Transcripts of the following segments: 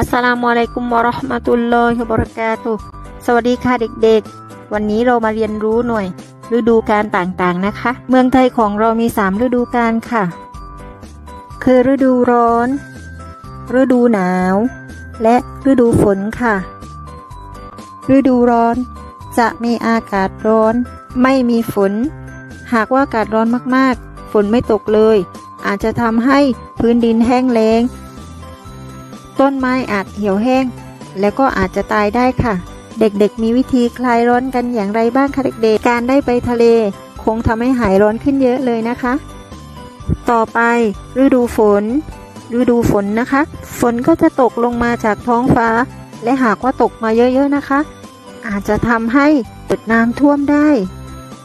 อัสสลามุอะลัยกุมวะราะห์มะตุลลอฮิวะบะเราะกาตุสวัสดีค่ะเด็กๆ วันนี้เรามาเรียนรู้หน่วย ฤดูกาลต่างๆนะคะ เมืองไทยของเรามีสามฤดูกาลค่ะ คือฤดูร้อน ฤดูหนาว และฤดูฝนค่ะ ฤดูร้อน จะมีอากาศร้อน ไม่มีฝน หากว่าอากาศร้อนมากๆ ฝนไม่ตกเลย อาจจะทำให้พื้นดินแห้งแล้ง ต้นไม้อาจเหี่ยวแห้ง แล้วก็อาจจะตายได้ค่ะ เด็กๆ มีวิธีคลายร้อนกันอย่างไรบ้างคะเด็กๆ การได้ไปทะเล คงทำให้หายร้อนขึ้นเยอะเลยนะคะ ต่อไปฤดูฝน ฤดูฝนนะคะ ฝนก็จะตกลงมาจากท้องฟ้า และหากว่าตกมาเยอะๆนะคะ อาจจะทำให้เกิดน้ำท่วมได้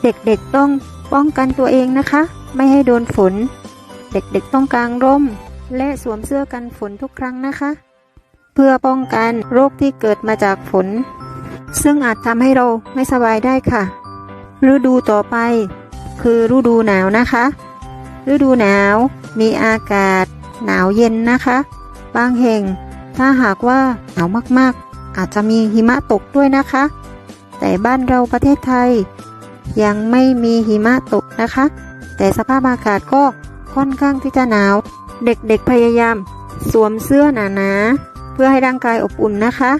เด็กๆต้องป้องกันตัวเองนะคะ ไม่ให้โดนฝน เด็กๆต้องกางร่ม และสวมเสื้อกันฝนทุกครั้งนะคะ เพื่อป้องกันโรคที่เกิดมาจากฝน ซึ่งอาจทำให้เราไม่สบายได้ค่ะ ฤดูต่อไป คือฤดูหนาวนะคะ ฤดูหนาวมีอากาศ หนาวเย็นนะคะ บางแห่ง ถ้าหากว่าหนาวมากๆ อาจจะมีหิมะตกด้วยนะคะ แต่บ้านเราประเทศไทย ยังไม่มีหิมะตกนะคะ แต่สภาพอากาศก็ค่อนข้างที่จะหนาว เด็กๆพยายาม สวมเสื้อหนาๆเพื่อให้ร่างกายอบอุ่นนะคะ